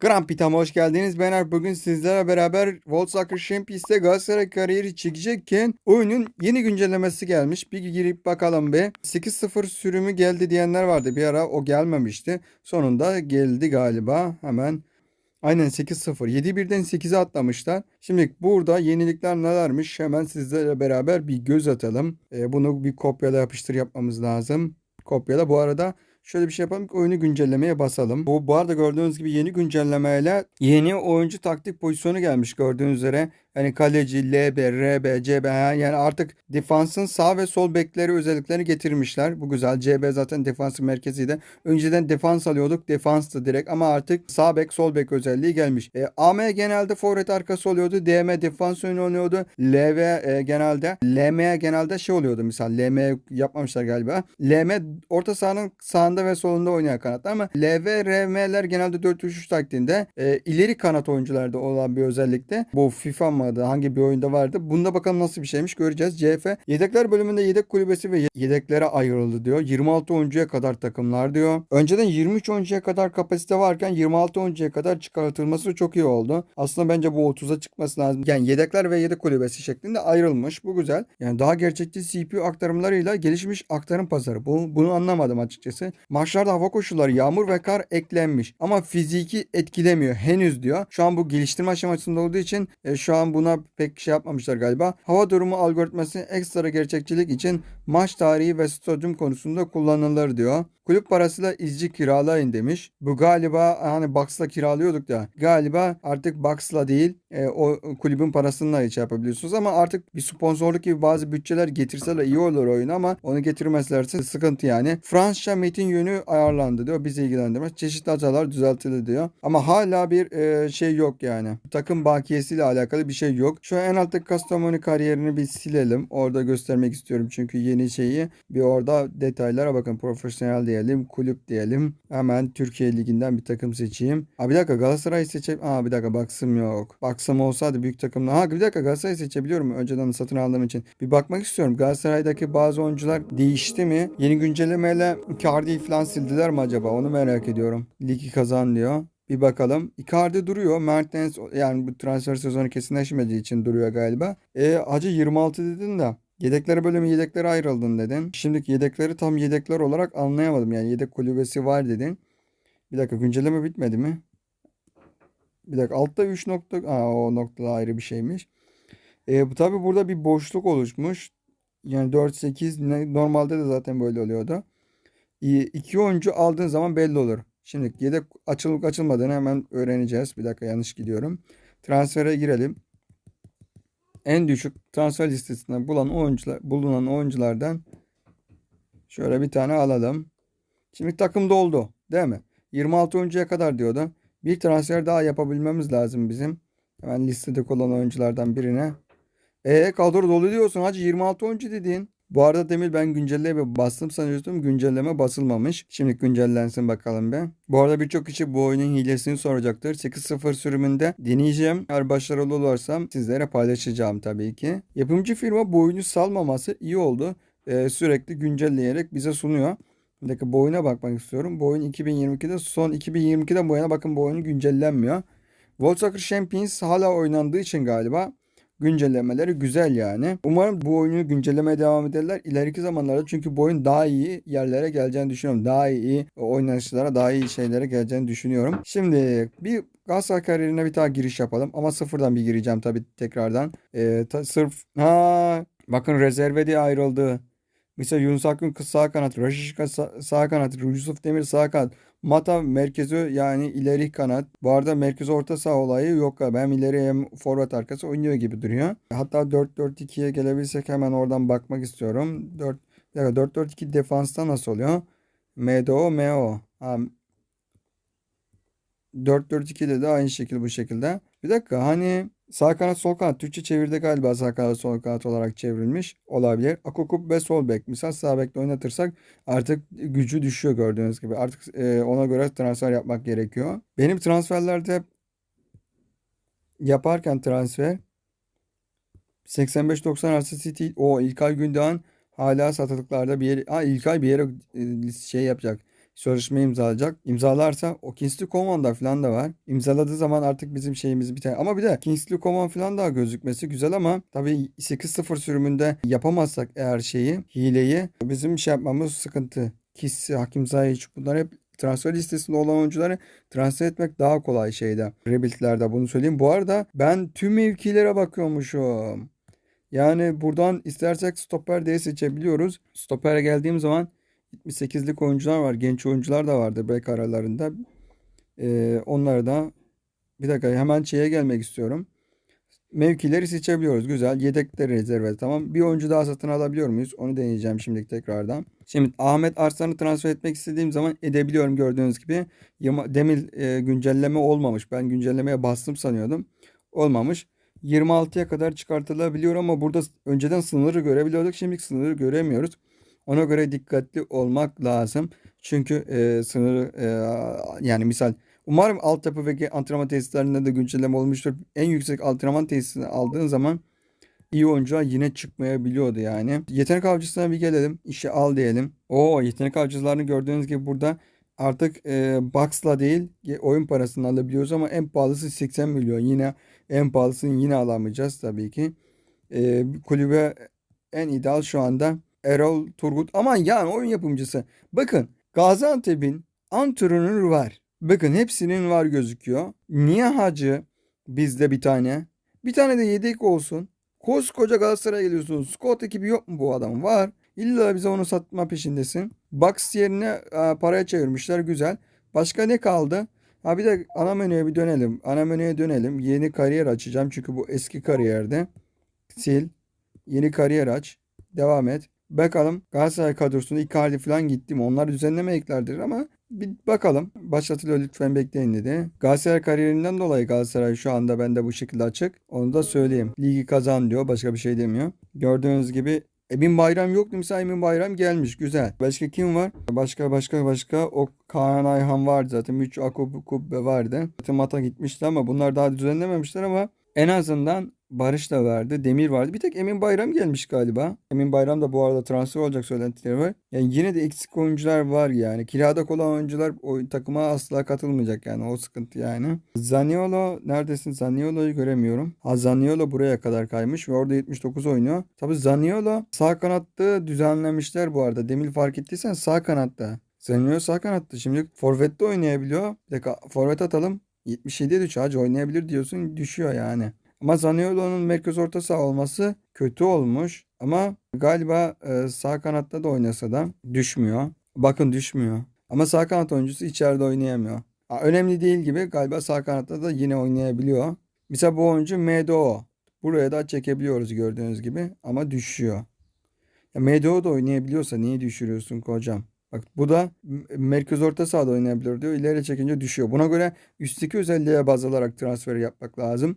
Grand Pita'ma hoş geldiniz. Ben. Bugün sizlerle beraber Soccer Champions'te Galatasaray kariyeri çekecekken oyunun yeni güncellemesi gelmiş. Bir girip bakalım be. 8-0 sürümü geldi diyenler vardı. Bir ara o gelmemişti. Sonunda geldi galiba. Hemen Aynen 8-0. 7-1'den 8'e atlamışlar. Şimdi burada yenilikler nelermiş? Hemen sizlerle beraber bir göz atalım. Ee, bunu bir kopyala yapıştır yapmamız lazım. Kopyala. Bu arada Şöyle bir şey yapalım. Oyunu güncellemeye basalım. Bu, bu arada gördüğünüz gibi yeni güncellemeyle yeni oyuncu taktik pozisyonu gelmiş gördüğünüz üzere. Yani kaleci, LB, RB, CB yani artık defansın sağ ve sol bekleri özelliklerini getirmişler. Bu güzel. CB zaten defansın merkeziydi. Önceden defans alıyorduk. Defanstı direkt ama artık sağ bek, sol bek özelliği gelmiş. E, AM genelde forvet arkası oluyordu. DM defans önü oluyordu. LV e, genelde LM genelde şey oluyordu misal. LM yapmamışlar galiba. LM orta sahanın sağında ve solunda oynayan kanatlar ama LV, RM'ler genelde 4-3-3 taktiğinde e, ileri kanat oyuncularda olan bir özellikte. Bu FIFA mı adı hangi bir oyunda vardı. Bunda bakalım nasıl bir şeymiş göreceğiz. CF yedekler bölümünde yedek kulübesi ve yedeklere ayrıldı diyor. 26 oyuncuya kadar takımlar diyor. Önceden 23 oyuncuya kadar kapasite varken 26 oyuncuya kadar çıkartılması çok iyi oldu. Aslında bence bu 30'a çıkması lazım. Yani yedekler ve yedek kulübesi şeklinde ayrılmış. Bu güzel. Yani daha gerçekçi CPU aktarımlarıyla gelişmiş aktarım pazarı. Bu, bunu anlamadım açıkçası. Maçlarda hava koşulları yağmur ve kar eklenmiş. Ama fiziki etkilemiyor henüz diyor. Şu an bu geliştirme aşamasında olduğu için e, şu an buna pek şey yapmamışlar galiba. Hava durumu algoritması ekstra gerçekçilik için maç tarihi ve stadyum konusunda kullanılır diyor. Kulüp parasıyla izci kiralayın demiş. Bu galiba hani Box'la kiralıyorduk da galiba artık Box'la değil e, o kulübün parasıyla şey yapabiliyorsunuz ama artık bir sponsorluk gibi bazı bütçeler getirseler iyi olur oyun ama onu getirmezlerse sıkıntı yani. Fransızca metin yönü ayarlandı diyor. Bizi ilgilendirmez. Çeşitli hatalar düzeltildi diyor. Ama hala bir e, şey yok yani. Takım bakiyesiyle alakalı bir şey yok. Şu en alttaki Kastamonu kariyerini bir silelim. Orada göstermek istiyorum çünkü yeni şeyi. Bir orada detaylara bakın. Profesyonel diyelim. Kulüp diyelim. Hemen Türkiye Ligi'nden bir takım seçeyim. Ha bir dakika Galatasaray seçeyim. Aa bir dakika Baksım yok. Baksım olsaydı büyük takımla. Ha bir dakika Galatasaray seçebiliyorum. Önceden satın aldığım için. Bir bakmak istiyorum. Galatasaray'daki bazı oyuncular değişti mi? Yeni güncellemeyle Icardi'yi falan sildiler mi acaba? Onu merak ediyorum. Ligi kazan diyor. Bir bakalım. Icardi duruyor. Mertens yani bu transfer sezonu kesinleşmediği için duruyor galiba. E acı 26 dedin de. Yedekleri bölümü yedeklere ayrıldın dedin. Şimdiki yedekleri tam yedekler olarak anlayamadım. Yani yedek kulübesi var dedin. Bir dakika güncelleme bitmedi mi? Bir dakika altta 3 nokta. Aa, o noktada ayrı bir şeymiş. E, tabi burada bir boşluk oluşmuş. Yani 4-8 normalde de zaten böyle oluyordu. İki oyuncu aldığın zaman belli olur. Şimdi yedek açılıp açılmadığını hemen öğreneceğiz. Bir dakika yanlış gidiyorum. Transfere girelim. En düşük transfer listesinde bulan oyuncular, bulunan oyunculardan şöyle bir tane alalım. Şimdi takım doldu değil mi? 26 oyuncuya kadar diyordu. Bir transfer daha yapabilmemiz lazım bizim. Hemen listede olan oyunculardan birine. E kadro dolu diyorsun hacı 26 oyuncu dedin. Bu arada Demir ben güncelleme bastım sanıyordum. Güncelleme basılmamış. Şimdi güncellensin bakalım be. Bu arada birçok kişi bu oyunun hilesini soracaktır. 8.0 sürümünde deneyeceğim. Eğer başarılı olursam sizlere paylaşacağım tabii ki. Yapımcı firma bu oyunu salmaması iyi oldu. Ee, sürekli güncelleyerek bize sunuyor. Bir dakika bu oyuna bakmak istiyorum. Bu oyun 2022'de son 2022'de bu oyuna bakın bu oyun güncellenmiyor. World Soccer Champions hala oynandığı için galiba güncellemeleri güzel yani. Umarım bu oyunu güncellemeye devam ederler ileriki zamanlarda çünkü bu oyun daha iyi yerlere geleceğini düşünüyorum. Daha iyi oynanışlara, daha iyi şeylere geleceğini düşünüyorum. Şimdi bir Galatasaray kariyerine bir daha giriş yapalım ama sıfırdan bir gireceğim tabii tekrardan. Ee, ta, sırf ha bakın rezerve diye ayrıldı. Mesela Yunus Akgün sağ kanat, Raşişka sağ, kanat, Yusuf Demir sağ kanat. Mata merkezi yani ileri kanat. Bu arada merkez orta saha olayı yok. Hem ileri hem forvet arkası oynuyor gibi duruyor. Hatta 4-4-2'ye gelebilsek hemen oradan bakmak istiyorum. 4 4-4-2 defansta nasıl oluyor? MDO, MO. 4-4-2'de de aynı şekilde bu şekilde. Bir dakika hani Sağ kanat sol kanat Türkçe çevirde galiba sağ kanat sol kanat olarak çevrilmiş olabilir. Akukup ve sol bek. Misal sağ bekle oynatırsak artık gücü düşüyor gördüğünüz gibi. Artık e, ona göre transfer yapmak gerekiyor. Benim transferlerde yaparken transfer 85-90 arası City o İlkay Gündoğan hala satılıklarda bir yere ha İlkay bir yere e, şey yapacak. Sözleşme imzalayacak. İmzalarsa o Kingsley Coman'da falan da var. İmzaladığı zaman artık bizim şeyimiz biter. Ama bir de Kingsley Coman falan daha gözükmesi güzel ama tabii 8-0 sürümünde yapamazsak eğer şeyi, hileyi bizim şey yapmamız sıkıntı. Kissi, Hakim Ziyech bunlar hep transfer listesinde olan oyuncuları transfer etmek daha kolay şeyde. Rebuild'lerde bunu söyleyeyim. Bu arada ben tüm mevkilere bakıyormuşum. Yani buradan istersek stoper diye seçebiliyoruz. Stopere geldiğim zaman 78'lik oyuncular var. Genç oyuncular da vardı bek aralarında. Ee, onları da bir dakika hemen şeye gelmek istiyorum. Mevkileri seçebiliyoruz. Güzel. Yedekleri rezerve. Tamam. Bir oyuncu daha satın alabiliyor muyuz? Onu deneyeceğim şimdi tekrardan. Şimdi Ahmet Arslan'ı transfer etmek istediğim zaman edebiliyorum gördüğünüz gibi. Demir e, güncelleme olmamış. Ben güncellemeye bastım sanıyordum. Olmamış. 26'ya kadar çıkartılabiliyor ama burada önceden sınırı görebiliyorduk. Şimdi sınırı göremiyoruz. Ona göre dikkatli olmak lazım. Çünkü e, sınırı e, yani misal umarım altyapı ve antrenman tesislerinde de güncelleme olmuştur. En yüksek antrenman tesisini aldığın zaman iyi oyuncular yine çıkmayabiliyordu yani. Yetenek avcısına bir gelelim. İşe al diyelim. O yetenek avcılarını gördüğünüz gibi burada artık e, box'la değil oyun parasını alabiliyoruz ama en pahalısı 80 milyon. Yine en pahalısını yine alamayacağız tabii ki. E, kulübe en ideal şu anda Erol Turgut. Aman yani oyun yapımcısı. Bakın Gaziantep'in antrenörü var. Bakın hepsinin var gözüküyor. Niye Hacı bizde bir tane? Bir tane de yedek olsun. Koskoca Galatasaray'a geliyorsun. Scott ekibi yok mu bu adam? Var. İlla bize onu satma peşindesin. Box yerine e, paraya çevirmişler. Güzel. Başka ne kaldı? Ha bir de ana menüye bir dönelim. Ana menüye dönelim. Yeni kariyer açacağım. Çünkü bu eski kariyerde. Sil. Yeni kariyer aç. Devam et. Bakalım Galatasaray kadrosunda Icardi falan gitti mi? Onlar düzenleme eklerdir ama bir bakalım. Başlatılıyor lütfen bekleyin dedi. Galatasaray kariyerinden dolayı Galatasaray şu anda bende bu şekilde açık. Onu da söyleyeyim. Ligi kazan diyor. Başka bir şey demiyor. Gördüğünüz gibi Emin Bayram yoktu. Mesela Emin Bayram gelmiş. Güzel. Başka kim var? Başka başka başka. O Kaan Ayhan vardı zaten. Müç Akub Kubbe vardı. Zaten Mata gitmişti ama bunlar daha düzenlememişler ama en azından Barış da vardı. Demir vardı. Bir tek Emin Bayram gelmiş galiba. Emin Bayram da bu arada transfer olacak söylentileri var. Yani yine de eksik oyuncular var yani. Kirada olan oyuncular o takıma asla katılmayacak yani. O sıkıntı yani. Zaniolo neredesin? Zaniolo'yu göremiyorum. Ha Zaniolo buraya kadar kaymış ve orada 79 oynuyor. Tabi Zaniolo sağ kanatta düzenlemişler bu arada. Demir fark ettiysen sağ kanatta. Zaniolo sağ kanatta. Şimdi forvette oynayabiliyor. Bir dakika forvet atalım. 77'ye düşüyor. Hacı oynayabilir diyorsun. Düşüyor yani. Ama Zaniolo'nun merkez orta saha olması kötü olmuş. Ama galiba e, sağ kanatta da oynasa da düşmüyor. Bakın düşmüyor. Ama sağ kanat oyuncusu içeride oynayamıyor. Önemli değil gibi galiba sağ kanatta da yine oynayabiliyor. Mesela bu oyuncu MDO. Buraya da çekebiliyoruz gördüğünüz gibi ama düşüyor. Ya MDO da oynayabiliyorsa niye düşürüyorsun kocam? Bak bu da merkez orta sahada oynayabilir diyor. İleri çekince düşüyor. Buna göre üstteki özelliğe baz alarak transfer yapmak lazım.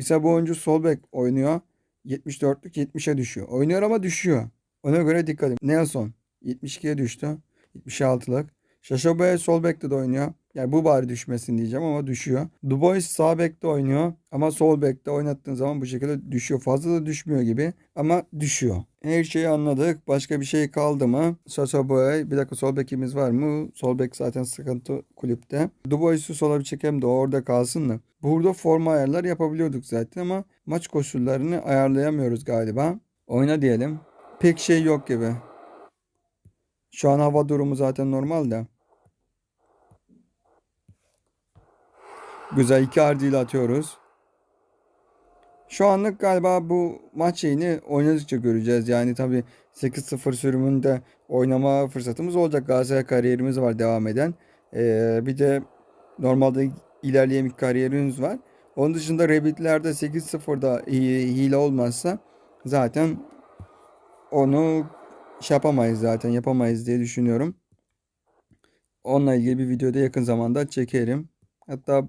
Mesela bu oyuncu sol bek oynuyor. 74'lük 70'e düşüyor. Oynuyor ama düşüyor. Ona göre dikkat edin. Nelson 72'ye düştü. 76'lık. Şaşaboya sol bekte de oynuyor. Yani bu bari düşmesin diyeceğim ama düşüyor. Dubois sağ bekte oynuyor ama sol bekte oynattığın zaman bu şekilde düşüyor. Fazla da düşmüyor gibi ama düşüyor. Her şeyi anladık. Başka bir şey kaldı mı? Şaşaboya bir dakika sol bekimiz var mı? Sol bek zaten sıkıntı kulüpte. Dubois'u sola bir çekelim de orada kalsın da. Burada forma ayarlar yapabiliyorduk zaten ama maç koşullarını ayarlayamıyoruz galiba. Oyna diyelim. Pek şey yok gibi. Şu an hava durumu zaten normal de. Güzel iki ile atıyoruz. Şu anlık galiba bu maç şeyini oynadıkça göreceğiz. Yani tabii 8-0 sürümünde oynama fırsatımız olacak. Galatasaray kariyerimiz var devam eden. Ee, bir de normalde ilerleyen bir kariyerimiz var. Onun dışında Rabbit'lerde 8-0'da hile olmazsa zaten onu şey yapamayız zaten yapamayız diye düşünüyorum. Onunla ilgili bir videoda yakın zamanda çekerim. Hatta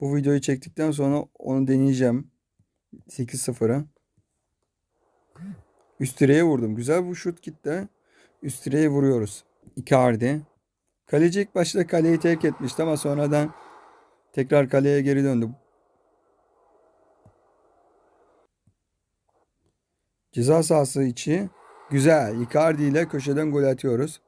bu videoyu çektikten sonra onu deneyeceğim. 8-0'a. Üst direğe vurdum. Güzel bu şut gitti. Üst direğe vuruyoruz. Icardi. Kaleci ilk başta kaleyi terk etmişti ama sonradan tekrar kaleye geri döndü. Ceza sahası içi. Güzel. Icardi ile köşeden gol atıyoruz.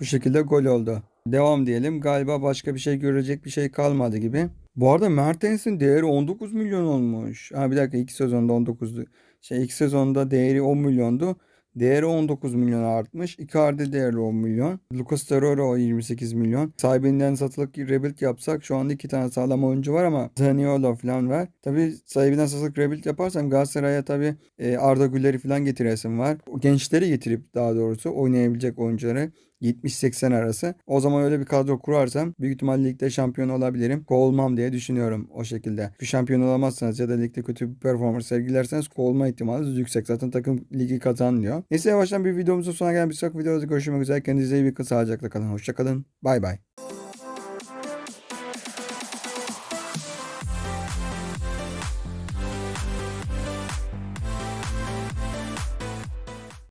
Bu şekilde gol oldu. Devam diyelim. Galiba başka bir şey görecek bir şey kalmadı gibi. Bu arada Mertens'in değeri 19 milyon olmuş. Ha bir dakika ilk sezonda 19'du. Şey ilk sezonda değeri 10 milyondu. Değeri 19 milyon artmış. Icardi değeri 10 milyon. Lucas Torreira o 28 milyon. Sahibinden satılık rebuild yapsak şu anda iki tane sağlam oyuncu var ama Zaniolo falan var. Tabii sahibinden satılık rebuild yaparsam Galatasaray'a tabii e, Arda Güler'i falan getiresim var. Gençleri getirip daha doğrusu oynayabilecek oyuncuları 70-80 arası. O zaman öyle bir kadro kurarsam büyük ihtimalle ligde şampiyon olabilirim. Kovulmam diye düşünüyorum o şekilde. Bir şampiyon olamazsanız ya da ligde kötü bir performans sergilerseniz kovulma ihtimaliniz yüksek. Zaten takım ligi kazanmıyor. Neyse yavaştan bir videomuzun sonuna gelen bir sonraki videoda görüşmek üzere. Kendinize iyi bakın. Sağlıcakla kalın. Hoşçakalın. Bay bay.